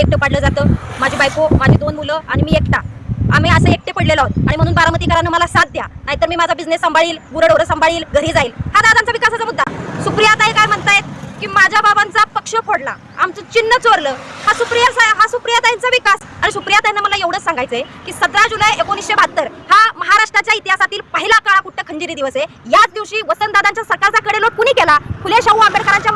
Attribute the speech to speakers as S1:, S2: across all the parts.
S1: एकटं पाडलं जातं. माझी बायको माझी दोन मुलं आणि मी एकटा. आम्ही असं एकटे पडलेलो आहोत. आणि म्हणून बारामतीकरांना मला साथ द्या. नाहीतर मी माझा बिझनेस सांभाळील गुरडोरं सांभाळील घरी जाईल. हा दादांचा विकासाचा मुद्दा. सुप्रिया ताई काय म्हणतायत? की माझ्या बाबांचा पक्ष फोडला. आमचं चिन्ह चोरलं. हा सुप्रिया सा- हा सुप्रियाताईंचा विकास. आणि सुप्रियाताईंना मला एवढंच सांगायचंय की सतरा जुलै एकोणीसशे बहात्तर हा महाराष्ट्राच्या इतिहासातील पहिला काळा कुट्ट खंजिरी दिवस आहे. याच दिवशी वसंतदादांच्या सरकारचा कडेलोट कुणी केला? फुले शाहू आंबेडकरांच्या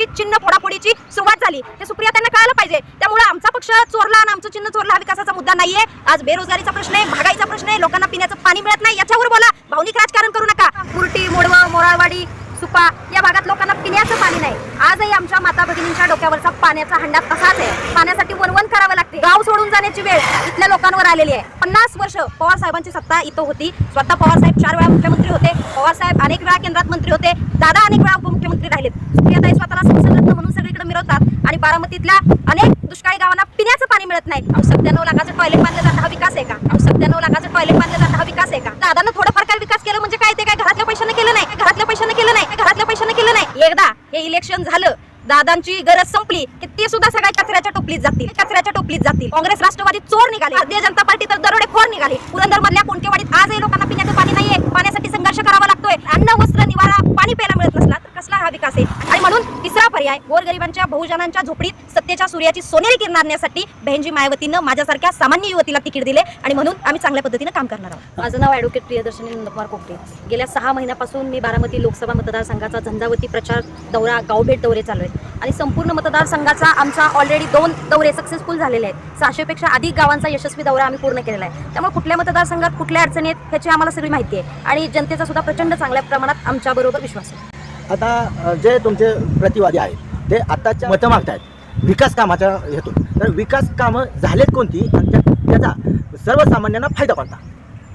S1: पळवापळवीची चिन्ह फोडाफोडीची सुरुवात झाली हे सुप्रिया त्यांना कळायला पाहिजे. त्यामुळे आमचा पक्ष चोरला आणि आमचं चिन्ह चोरला हा विकासाचा मुद्दा नाहीये. आज बेरोजगारीचा प्रश्न आहे महागाईचा प्रश्न आहे लोकांना पिण्याचं पाणी मिळत नाही याच्यावर बोला. भावनिक राजकारण करू नका. कुर्टी मोडवं मोराळवाडी सुपा या भागात लोकांना पिण्याचं पाणी नाही. आजही आमच्या माता भगिनींच्या डोक्यावरचा पाण्याचा हंडा तसाच आहे. पाण्यासाठी वनवन करावं लागते. गाव सोडून जाण्याची वेळ इथल्या लोकांवर आलेली आहे. पन्नास वर्ष पवार साहेबांची सत्ता इथं होती. स्वतः पवार साहेब चार वेळा मुख्यमंत्री होते. पवार साहेब अनेक वेळा केंद्रात मंत्री होते. दादा अनेक वेळा उपमुख्यमंत्री राहिलेत. सुप्रियाताई स्वतःला संसदरत्न म्हणून सगळीकडे मिरवतात आणि बारामतीतल्या अनेक दुष्काळी गावांना पिण्याचं पाणी मिळत नाही. सत्त्याण्णव लाखाचं टॉयलेट बांधलं जातं. हा विकास आहे का? सत्त्याण्णव लाखाचं टॉयलेट बांधलं जातं. हा विकास आहे का? दादानं थोडंफार काय विकास केलं म्हणजे काय ते काय घरातल्या पैशाने केलं नाही. घरातल्या पैशाने केलं नाही घरातल्या पैशाने केलं नाही एकदा हे इलेक्शन झालं दादांची गरज संपली की ते सुद्धा सगळ्या कचऱ्याच्या टोपलीत जातील. कचऱ्याच्या टोपलीत जातील. काँग्रेस राष्ट्रवादी चोर निघाले. भारतीय जनता पार्टी तर दरोडेखोर निघाले. पुरंदर मधल्या कोणकेवाडीत आजही लोकांना पिण्याचं पाणी नाहीये. पाण्यासाठी संघर्ष करावा लागतोय. अन्न वस्त्र निवारा पाणी प्यायला मिळत नसला तर कसला हा विकास आहे? आणि म्हणून पर्याय. गोरगरिबांच्या बहुजनांच्या झोपडीत सत्तेच्या सूर्याची सोनेरी किरण आणण्यासाठी बहिणजी मायावतीनं माझ्यासारख्या सामान्य युवतीला तिकीट दिले आणि म्हणून आम्ही चांगल्या पद्धतीनं काम करणार आहोत. माझं नाव ॲडव्होकेट प्रियदर्शनी नंदकुमार कोकटे गेल्या सहा महिन्यापासून मी बारामती लोकसभा मतदारसंघाचा झंझावती प्रचार दौरा गावभेट दौरे चालू आहेत. आणि संपूर्ण मतदारसंघाचा आमचा ऑलरेडी दोन दौरे सक्सेसफुल झालेले आहेत. सहाशेपेक्षा अधिक गावांचा यशस्वी दौरा आम्ही पूर्ण केलेला आहे. त्यामुळे कुठल्या मतदारसंघात कुठल्या अडचणी आहेत ह्याची आम्हाला सगळी माहिती आहे. आणि जनतेचा सुद्धा प्रचंड चांगल्या प्रमाणात आमच्याबरोबर विश्वास आहे.
S2: आता जे तुमचे प्रतिवादी आहेत ते आताच्या मतं मागतायत. विकास कामाच्या हेतून. तर विकास कामं झालेत कोणती? आणि त्या- त्याचा सर्वसामान्यांना फायदा कोणता?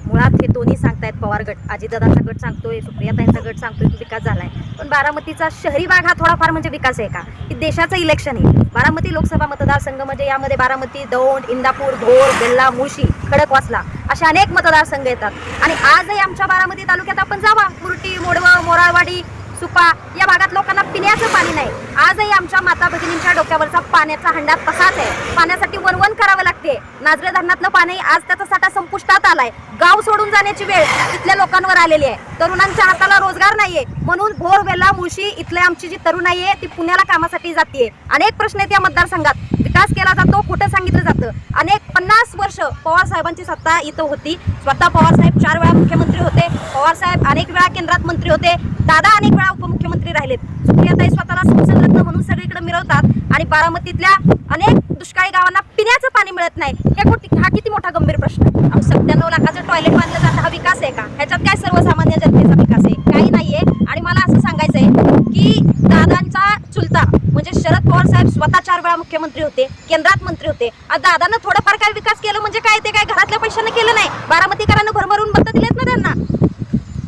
S1: मुळात हे दोन्ही सांगतायत पवार गट. अजितदादांचा गट सांगतोय सुप्रियाताईंचा गट सांगतोय की विकास झालाय. पण बारामतीचा शहरी भाग हा थोडाफार म्हणजे विकास आहे का? की देशाचं इलेक्शन आहे. बारामती लोकसभा मतदारसंघ म्हणजे यामध्ये बारामती दौंड इंदापूर भोर बेल्ला मुळशी खडकवासला असे अनेक मतदारसंघ येतात. आणि आजही आमच्या बारामती तालुक्यात आपण जावा. मुरटी मोडवं मोराळवाडी सुपा या भागात लोकांना पिण्याचं पाणी नाही. आजही आमच्या माता भगिनींच्या डोक्यावरचा पाण्याचा हंडा तसाच आहे. पाण्यासाठी वनवन करावं लागते. नाजरे धरणातलं पाणी आज त्याचा साठा संपुष्टात आलाय. गाव सोडून जाण्याची वेळ इथल्या लोकांवर आलेली आहे. तरुणांच्या हाताला रोजगार नाहीये. म्हणून भोर वेला मुळशी इथल्या आमची जी तरुणाई आहे ती पुण्याला कामासाठी जाते अनेक प्रश्न आहेत या मतदारसंघात. विकास केला जातो खोटं सांगितलं जातं? अनेक पन्नास वर्ष पवार साहेबांची सत्ता इथं होती. स्वतः पवार साहेब चार वेळा मुख्यमंत्री होते. पवार साहेब अनेक वेळा केंद्रात मंत्री होते. दादा अनेक वेळा उपमुख्यमंत्री राहिलेत. सुप्रियाताई स्वतःला संसदरत्न म्हणून सगळीकडे मिरवतात आणि बारामतीतल्या अनेक दुष्काळी गावांना पिण्याचं पाणी मिळत नाही. हे कुठे हा किती मोठा गंभीर प्रश्न आहे. सत्त्याण्णव लाखाचं टॉयलेट बांधलं जातं. हा विकास आहे का? ह्याच्यात काय सर्वसामान्य जनतेचा विकास आहे? काही नाहीये. आणि मला असं सांगायचंय की दादांचा चुलता म्हणजे शरद पवार साहेब स्वतः चार वेळा मुख्यमंत्री होते केंद्रात मंत्री होते. आणि दादानं थोडंफार काय विकास केलं म्हणजे काय? ते काय घरातल्या पैशाने केलं नाही. बारामतीकरांना भरभरून मतं दिलेत ना त्यांना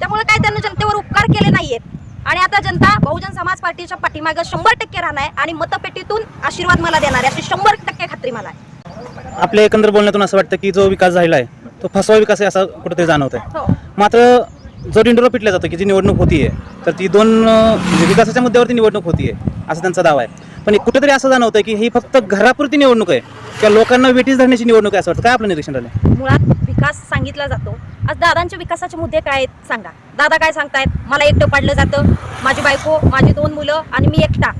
S1: त्यामुळे काय त्यांनी जनतेवर उपकार केले नाहीयेत. आणि आता जनता बहुजन समाज पार्टीच्या पाठीमागं शंभर टक्के राहणार आहे आणि मतपेटीतून आशीर्वाद मला देणार आहे. अशी शंभर टक्के खात्री मला आहे.
S3: आपल्या एकंदर बोलण्यातून असं वाटतं की जो विकास झालेला आहे तो फसवा विकास आहे असं कुठेतरी जाणवत आहे
S1: हो.
S3: मात्र जो डिंडोरा पिटलं जातं की जी निवडणूक होतीये तर ती दोन म्हणजे विकासाच्या मुद्द्यावरती निवडणूक होतीये असा त्यांचा दावा आहे. पण कुठेतरी असं जाणवतं की ही फक्त घरापुरती निवडणूक आहे किंवा लोकांना वेटीस धरण्याची निवडणूक आहे असं वाटतं? काय आपलं निरीक्षण झालं
S1: मुळात विकास सांगितला जातो. आज दादांच्या विकासाचे मुद्दे काय आहेत सांगा. दादा काय सांगतायत? मला एकटं पाडलं जातं. माझी बायको माझी दोन मुलं आणि मी एकटा.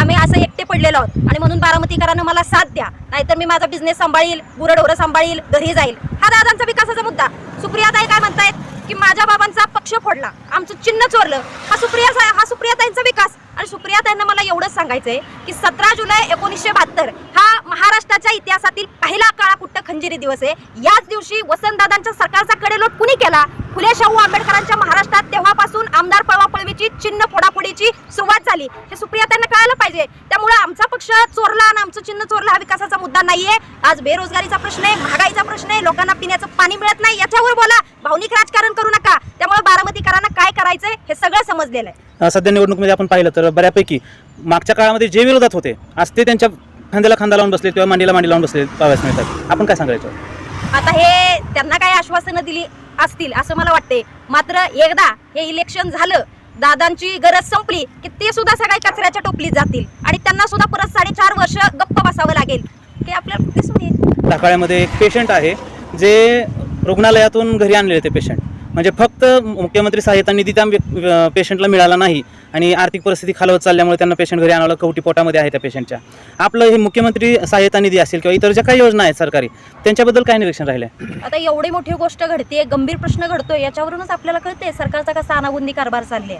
S1: आम्ही असं एकटे पडलेलो आहोत. आणि म्हणून बारामतीकरांना मला साथ द्या. नाहीतर मी माझा बिझनेस सांभाळील गुरडोरं सांभाळील घरी जाईल. हा दादांचा विकासाचा मुद्दा. सुप्रियाताई काय म्हणतायत? की माझ्या बाबांचा पक्ष फोडला. आमचं चिन्ह चोरलं. हा सुप्रिया हा सुप्रियाताईंचा विकास. आणि सुप्रियाताईंना मला एवढंच सांगायचंय की सतरा जुलै एकोणीसशे बहात्तर हा महाराष्ट्राच्या इतिहासातील पहिला काळा कुट्ट खंजिरी दिवस आहे. याच दिवशी वसंतदादांच्या सरकारचा कडेलोट कुणी केला? फुले शाहू आंबेडकरांच्या महाराष्ट्रात तेव्हापासून आमदार पळवापळवीची चिन्ह फोडाफोडीची सुरुवात झाली. हे सुप्रियाताईंना कळायला पाहिजे. त्यामुळे आमचा पक्ष चोरला आणि आमचं चिन्ह चोरला हा विकासाचा मुद्दा नाहीये. आज बेरोजगारीचा प्रश्न आहे महागाईचा प्रश्न आहे लोकांना पिण्याचं पाणी मिळत नाही. याच्यावर बोला. भावनिक राजकारण करू नका. त्यामुळे बारामतीकरांना काय करायचंय हे सगळं समजलेलं आहे.
S3: सध्या निवडणुकीमध्ये आपण पाहिलं तर बऱ्यापैकी मागच्या काळामध्ये जे विरोधात होते आज ते त्यांच्या खांद्याला खांदा लावून बसले किंवा मांडीला मांडी लावून बसले पाहाव्यास मिळतात. आपण काय सांगायचं?
S1: आता हे त्यांना काही आश्वासनं दिली असतील असं मला वाटते मात्र एकदा हे इलेक्शन झालं दादांची गरज संपली की ते सुद्धा सगळ्या कचऱ्याच्या टोपलीत जातील. आणि त्यांना सुद्धा परत साडेचार वर्ष गप्प बसावं लागेल. ते आपल्याला दिसून येईल.
S3: ढाकाळ्यामध्ये एक पेशंट आहे जे रुग्णालयातून घरी आणले ते पेशंट म्हणजे फक्त मुख्यमंत्री सहाय्यता निधी त्या पेशंटला मिळाला नाही. आणि आर्थिक परिस्थिती खालवत चालल्यामुळे त्यांना पेशंट घरी आणावं कवटी पोटामध्ये आहे त्या पेशंटच्या आपलं हे मुख्यमंत्री सहाय्यता निधी असेल किंवा इतर ज्या काही योजना आहेत सरकारी त्यांच्याबद्दल काय निरीक्षण राहिलं
S1: आता एवढी मोठी गोष्ट घडते गंभीर प्रश्न घडतोय याच्यावरूनच आपल्याला कळते सरकारचा कसा अनाबुंदी कारभार चालले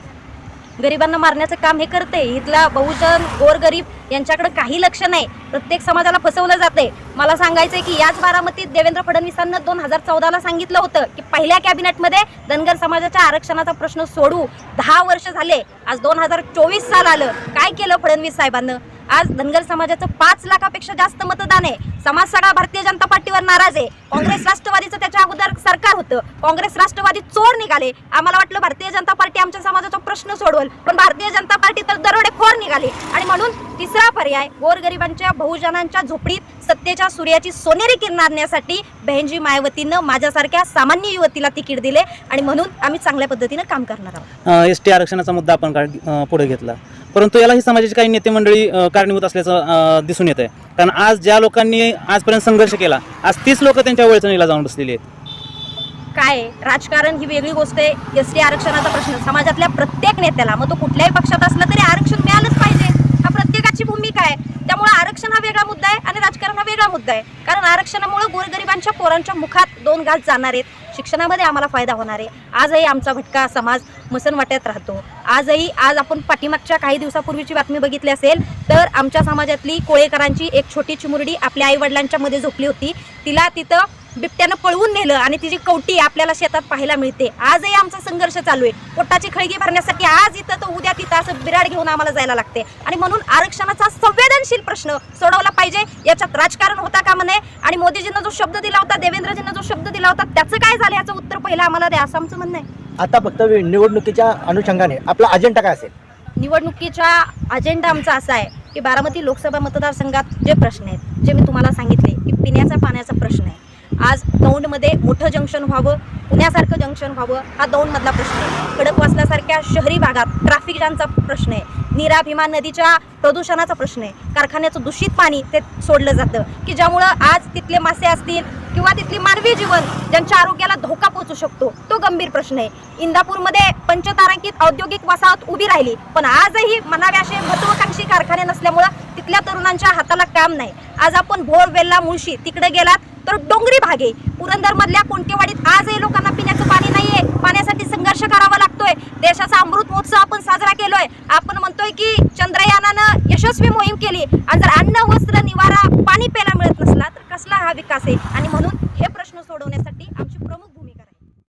S1: गरिबांना मारण्याचं काम हे करते इथला बहुजन गोरगरीब यांच्याकडे काही लक्ष नाही. प्रत्येक समाजाला फसवलं जाते मला सांगायचं की याच बारामतीत देवेंद्र फडणवीसांना दोन हजार चौदाला सांगितलं होतं की पहिल्या कॅबिनेटमध्ये धनगर समाजाच्या आरक्षणाचा प्रश्न सोडू दहा वर्ष झाले. आज दोन हजार चोवीस साल आलं. काय केलं फडणवीस साहेबांना? आज धनगर समाजाचं पाच लाखापेक्षा जास्त मतदान आहे. समाज सगळा भारतीय जनता पार्टीवर नाराज आहे. काँग्रेस राष्ट्रवादीचं त्याच्या अगोदर सरकार होतं. काँग्रेस राष्ट्रवादी चोर निघाले. आम्हाला वाटलं भारतीय जनता पार्टी आमच्या समाजाचा प्रश्न सोडवल. पण भारतीय जनता पार्टी तर दरोडेखोर निघाले. आणि म्हणून तिसरा पर्याय गोरगरिबांच्या बहुजनांच्या झोपडीत सत्तेच्या सूर्याची सोनेरी किरण आणण्यासाठी बहिणजी मायावतीनं माझ्यासारख्या सामान्य युवतीला तिकीट दिले आणि म्हणून आम्ही चांगल्या पद्धतीनं काम करणार आहोत.
S3: एस टी आरक्षणाचा मुद्दा आपण पुढे घेतला. परंतु यालाही समाजाची काही नेते मंडळी कारणीभूत असल्याचं दिसून येत आहे कारण आज ज्या लोकांनी आजपर्यंत संघर्ष केला आज तीच लोक त्यांच्या वळचणीला जाऊन बसलेली आहेत.
S1: काय? राजकारण ही वेगळी गोष्ट आहे. एस टी आरक्षणाचा प्रश्न समाजातल्या प्रत्येक नेत्याला मग तो कुठल्याही पक्षात असला तरी आरक्षण मिळालंच पाहिजे. भूमिका आहे. त्यामुळे आरक्षण हा वेगळा मुद्दा आहे आणि राजकारण हा वेगळा मुद्दा आहे. कारण आरक्षणामुळे गोरगरिबांच्या पोरांच्या मुखात दोन घास जाणार आहेत. शिक्षणामध्ये आम्हाला फायदा होणार आहे. आजही आमचा भटका समाज मसनवाट्यात राहतो. आजही आज आपण पाठीमागच्या काही दिवसापूर्वीची बातमी बघितली असेल तर आमच्या समाजातली कोळेकरांची एक छोटी चिमुरडी आपल्या आईवडिलांच्या मध्ये झोपली होती. तिला तिथं बिबट्यानं पळवून नेलं आणि तिची कवटी आपल्याला शेतात पाहायला मिळते. आजही आमचा संघर्ष चालू आहे. पोटाची खळगी भरण्यासाठी आज इथं तर उद्या तिथं असं बिराड घेऊन आम्हाला जायला लागते. आणि म्हणून आरक्षणाचा संवेदनशील प्रश्न सोडवला पाहिजे. याच्यात राजकारण होता का म्हणे आणि मोदीजींना जो शब्द दिला होता देवेंद्रजींना जो शब्द दिला होता त्याचं काय झालं? याचं उत्तर पहिलं आम्हाला द्या. असं आमचं म्हणणं आहे.
S2: आता फक्त निवडणुकीच्या अनुषंगाने आपला अजेंडा काय असेल?
S1: निवडणुकीचा अजेंडा आमचा असा आहे की बारामती लोकसभा मतदारसंघात जे प्रश्न आहेत जे मी तुम्हाला सांगितले की पिण्याचा पाण्याचा प्रश्न आहे आज दौंडमध्ये मोठं जंक्शन व्हावं पुण्यासारखं जंक्शन व्हावं हा दौंडमधला प्रश्न आहे. खडकवासल्यासारख्या शहरी भागात ट्रॅफिक जामचा प्रश्न आहे. नीरा नदीच्या प्रदूषणाचा प्रश्न आहे. कारखान्याचं दूषित पाणी ते सोडलं जातं. की ज्यामुळं आज तिथले मासे असतील किंवा तिथली मानवी जीवन ज्यांच्या आरोग्याला धोका पोहोचू शकतो तो गंभीर प्रश्न आहे. इंदापूरमध्ये पंचतारांकित औद्योगिक वसाहत उभी राहिली पण आजही म्हणावे असे महत्वाकांक्षी कारखाने नसल्यामुळं तिथल्या तरुणांच्या हाताला काम नाही. आज आपण भोर वेल्ला मुळशी तिकडे गेलात तर डोंगरी भाग. आहे पुरंदर मधल्या कोणतेवाडीत आजही लोकांना पिण्याचं पाणी नाहीये. पाण्यासाठी संघर्ष करावा लागतोय. देशाचा अमृत महोत्सव आपण साजरा केलोय. आपण म्हणतोय की चंद्रयानानं यशस्वी मोहीम केली. आणि जर अन्न वस्त्र निवारा पाणी प्यायला मिळत नसला तर कसला हा विकास आहे? आणि म्हणून हे प्रश्न सोडवण्यासाठी